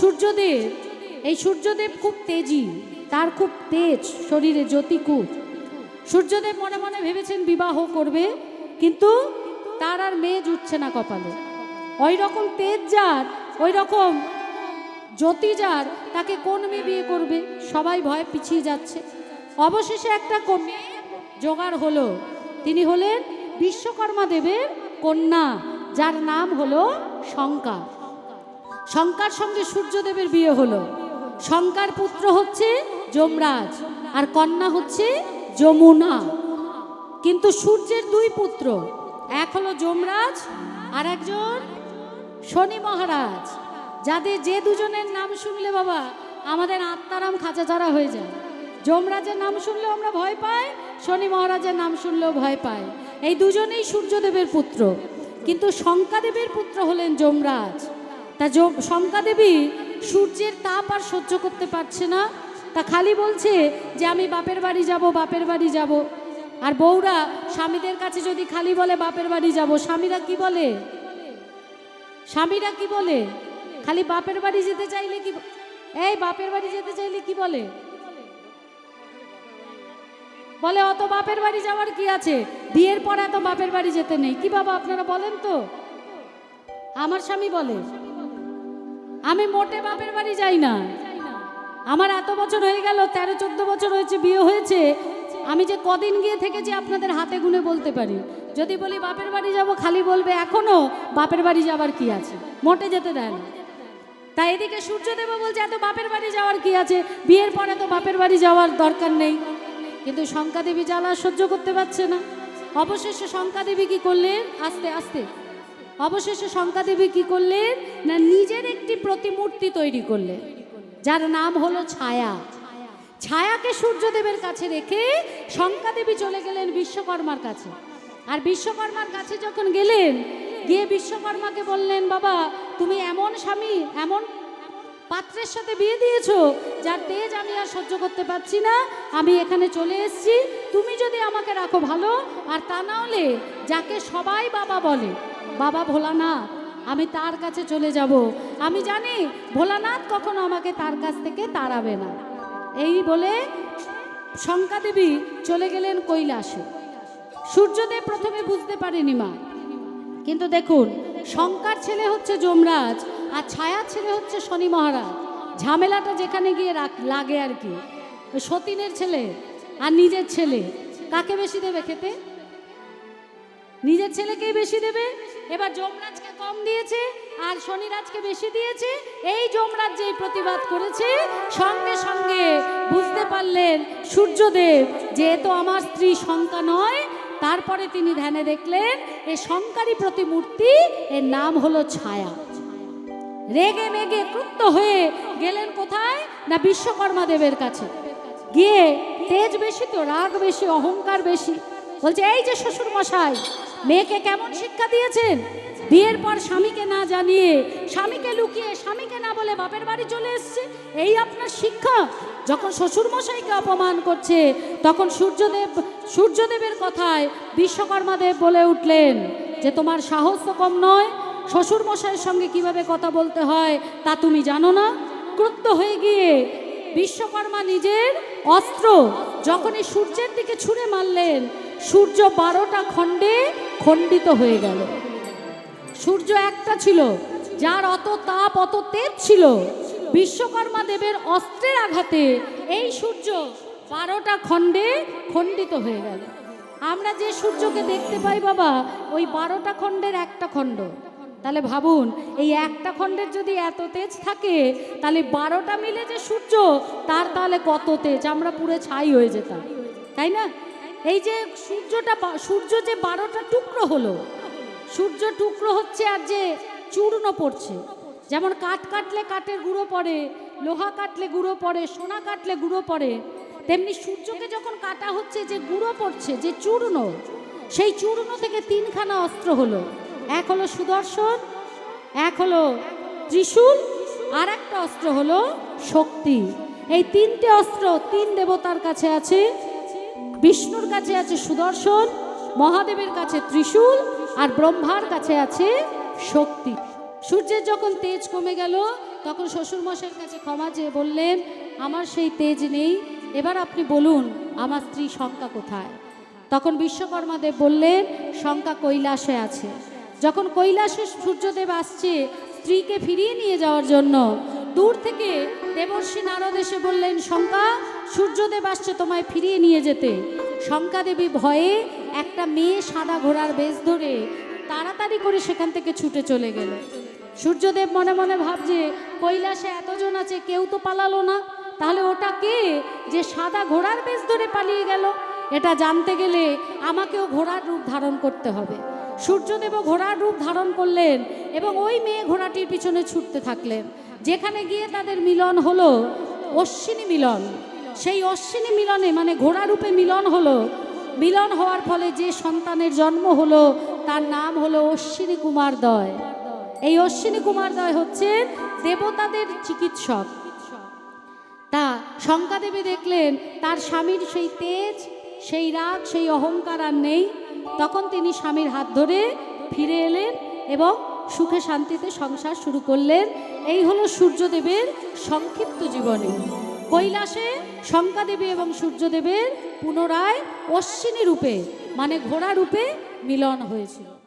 সূর্যদেব, এই সূর্যদেব খুব তেজি, তার খুব তেজ, শরীরে জ্যোতিকুপ সূর্যদেব মনে মনে ভেবেছেন বিবাহ করবে, কিন্তু তার আর মেয়ে জুটছে না কপালে। ওই রকম তেজ যার ওই রকম জ্যোতি যার, তাকে কোন মেয়ে বিয়ে করবে? সবাই ভয় পিছিয়ে যাচ্ছে। অবশেষে একটা কো- মেয়ে জোগাড় হলো। তিনি হলেন বিশ্বকর্মা দেবের কন্যা, যার নাম হলো শঙ্কা। শঙ্কার সঙ্গে সূর্যদেবের বিয়ে হলো। শঙ্কার পুত্র হচ্ছে যমরাজ আর কন্যা হচ্ছে যমুনা। কিন্তু সূর্যের দুই পুত্র, এক হলো যমরাজ আর একজন শনি মহারাজ। যাদের যে দুজনের নাম শুনলে বাবা, আমাদের আত্মারাম খাঁচাচারা হয়ে যায়। যমরাজের নাম শুনলেও আমরা ভয় পাই, শনি মহারাজের নাম শুনলেও ভয় পাই। এই দুজনেই সূর্যদেবের পুত্র। কিন্তু শঙ্কাদেবের পুত্র হলেন যমরাজ। তা শঙ্কা দেবী, সূর্যের তাপ আর সহ্য করতে পারছে না। তা খালি বলছে যে আমি বাপের বাড়ি যাব, বাপের বাড়ি যাব। আর বউরা স্বামীদের কাছে যদি খালি বলে বাপের বাড়ি যাব, স্বামীরা কি বলে? স্বামীরা কি বলে? খালি বাপের বাড়ি যেতে চাইলে কি এই বাপের বাড়ি যেতে চাইলে কি বলে? বলে, অত বাপের বাড়ি যাওয়ার কি আছে? বিয়ের পর এত বাপের বাড়ি যেতে নেই। কি বাবা, আপনারা বলেন তো? আমার স্বামী বলে। আমি মোটে বাপের বাড়ি যাই না। আমার এত বছর হয়ে গেল, তেরো, চোদ্দ বছর হয়েছে, বিয়ে হয়েছে। আমি যে কদিন গিয়ে থেকেছি আপনাদের হাতে গুনে বলতে পারি। যদি বলি বাপের বাড়ি যাব, খালি বলবে, এখনও বাপের বাড়ি যাবার কি আছে? মোটে যেতে দেয় না। তাই এদিকে সূর্যদেব বলছে, এত বাপের বাড়ি যাওয়ার কি আছে? বিয়ের পরে তো বাপের বাড়ি যাওয়ার দরকার নেই। কিন্তু শঙ্কাদেবী জ্বালা সহ্য করতে পারছে না। অবশেষে শঙ্কাদেবী কি করলেন? আস্তে আস্তে। অবশেষে শঙ্কাদেবী কি করলেন? না নিজের একটি প্রতিমূর্তি তৈরি করলেন, যার নাম হলো ছায়া। ছায়াকে সূর্যদেবের কাছে রেখে শঙ্কাদেবী চলে গেলেন বিশ্বকর্মার কাছে। আর বিশ্বকর্মার কাছে যখন গেলেন, গিয়ে বিশ্বকর্মাকে বললেন, বাবা, তুমি এমন স্বামী, এমন পাত্রের সাথে বিয়ে দিয়েছ, যার তেজ আমি আর সহ্য করতে পারছি না। আমি এখানে চলে এসেছি। তুমি যদি আমাকে রাখো ভালো, আর তা না হলে যাকে সবাই বাবা বলে বাবা ভোলানাথ, আমি তার কাছে চলে যাব। আমি জানি ভোলানাথ কখনো আমাকে তার কাছ থেকে তাড়াবে না। এই বলে শঙ্কা দেবী চলে গেলেন কৈলাসে। সূর্যদেব প্রথমে বুঝতে পারেনি মা। কিন্তু দেখুন, শঙ্কার ছেলে হচ্ছে যমরাজ আর ছায়ার ছেলে হচ্ছে শনি মহারাজ। ঝামেলাটা যেখানে গিয়ে রাখ- লাগে আর কি। সতীনের ছেলে আর নিজের ছেলে। কাকে বেশি দেবে খেতে? নিজের ছেলেকেই বেশি দেবে এবার যমরাজকে কম দিয়েছে, আর শনিরাজকে বেশি দিয়েছে। এই যমরাজ যেই প্রতিবাদ করেছে, সঙ্গে সঙ্গে বুঝতে পারলেন সূর্যদেব যে তো আমার স্ত্রী শঙ্কা নয়। তারপরে তিনি ধ্যানে দেখলেন, এ শঙ্কারী প্রতিমূর্তি, এর নাম হলো ছায়া। রেগে মেগে ক্রুপ্ত হয়ে গেলেন কোথায়? না বিশ্বকর্মা দেবের কাছে। গিয়ে তেজ বেশি তো, রাগ বেশি, অহংকার বেশি। বলছে, এই যে শ্বশুর মশাই মেয়েকে কেমন শিক্ষা দিয়েছেন? বিয়ের পর স্বামীকে না জানিয়ে, স্বামীকে লুকিয়ে, স্বামীকে না বলে বাপের বাড়ি চলে এসছে? এই আপনার শিক্ষা? যখন শ্বশুর মশাইকে অপমান করছে, তখন সূর্যদেব, সূর্যদেবের কথায় বিশ্বকর্মা দেব বলে উঠলেন যে, তোমার সাহস তো কম নয়। শ্বশুর মশাইয়ের সঙ্গে কীভাবে কথা বলতে হয় তা তুমি জানো না? ক্রুদ্ধ হয়ে গিয়ে বিশ্বকর্মা নিজের অস্ত্র যখনই সূর্যের দিকে ছুঁড়ে মারলেন সূর্য বারোটা খণ্ডে খণ্ডিত হয়ে গেল। সূর্য একটা ছিল, যার অত তাপ, অত তেজ ছিল। বিশ্বকর্মা দেবের অস্ত্রের আঘাতে এই সূর্য বারোটা খণ্ডে খণ্ডিত হয়ে গেল। আমরা যে সূর্যকে দেখতে পাই বাবা, ওই বারোটা খণ্ডের একটা খণ্ড। তাহলে ভাবুন, এই একটা খণ্ডের যদি এত তেজ থাকে, তাহলে বারোটা মিলে যে সূর্য, তার তাহলে কত তেজ? আমরা পুরো ছাই হয়ে যেতাম। তাই না? এই যে সূর্যটা সূর্য যে বারোটা টুকরো হলো, সূর্য টুকরো হচ্ছে আর যে চূর্ণ পড়ছে। যেমন কাঠ কাটলে কাঠের গুঁড়ো পড়ে, লোহা কাটলে গুঁড়ো পড়ে, সোনা কাটলে গুঁড়ো পড়ে, তেমনি সূর্যকে যখন কাটা হচ্ছে যে গুঁড়ো পড়ছে, যে চূর্ণ, সেই চূর্ণ থেকে তিনখানা অস্ত্র হলো। এক হলো সুদর্শন, এক হলো ত্রিশূল, আর একটা অস্ত্র হলো শক্তি। এই তিনটে অস্ত্র তিন দেবতার কাছে আছে। বিষ্ণুর কাছে আছে সুদর্শন, মহাদেবের কাছে ত্রিশূল, আর ব্রহ্মার কাছে আছে শক্তি। সূর্যের যখন তেজ কমে গেল, তখন শ্বশুরমশাইয়ের কাছে ক্ষমা চেয়ে বললেন, আমার সেই তেজ নেই, এবার আপনি বলুন, আমার স্ত্রী শঙ্কা কোথায়? তখন বিশ্বকর্মা দেব বললেন, শঙ্কা কৈলাসে আছে। যখন কৈলাসে সূর্যদেব আসছে, স্ত্রীকে ফিরিয়ে নিয়ে যাওয়ার জন্য দূর থেকে দেবর্ষী নারদ এসে বললেন, শঙ্কা, সূর্যদেব আসছে তোমায় ফিরিয়ে নিয়ে যেতে। শঙ্কা দেবী ভয়ে একটা মেয়ে সাদা ঘোড়ার বেশ ধরে তাড়াতাড়ি করে সেখান থেকে ছুটে চলে গেল। সূর্যদেব মনে মনে ভাবছে, কৈলাসে এতজন আছে, কেউ তো পালালো না। তাহলে ওটা কে যে সাদা ঘোড়ার বেশ ধরে পালিয়ে গেল? এটা জানতে গেলে আমাকেও ঘোড়ার রূপ ধারণ করতে হবে। সূর্যদেবও ঘোড়ার রূপ ধারণ করলেন এবং ওই মেয়ে ঘোড়াটির পিছনে ছুটতে থাকলেন। যেখানে গিয়ে তাদের মিলন হলো, অশ্বিনী মিলন। সেই অশ্বিনী মিলনে মানে ঘোড়া রূপে মিলন হলো। মিলন হওয়ার ফলে যে সন্তানের জন্ম হলো, তার নাম হলো অশ্বিনী কুমার দয়। এই অশ্বিনী কুমার দয় হচ্ছে দেবতাদের চিকিৎসক। তা শঙ্কাদেবী দেখলেন, তার স্বামীর সেই তেজ, সেই রাগ, সেই অহংকার আর নেই। তখন তিনি স্বামীর হাত ধরে ফিরে এলেন এবং সুখে শান্তিতে সংসার শুরু করলেন। এই হলো সূর্যদেবের সংক্ষিপ্ত জীবনে। কৈলাসে শঙ্কাদেবী এবং সূর্যদেবের পুনরায় অশ্বিনী রূপে মানে ঘোড়া রূপে মিলন হয়েছিল।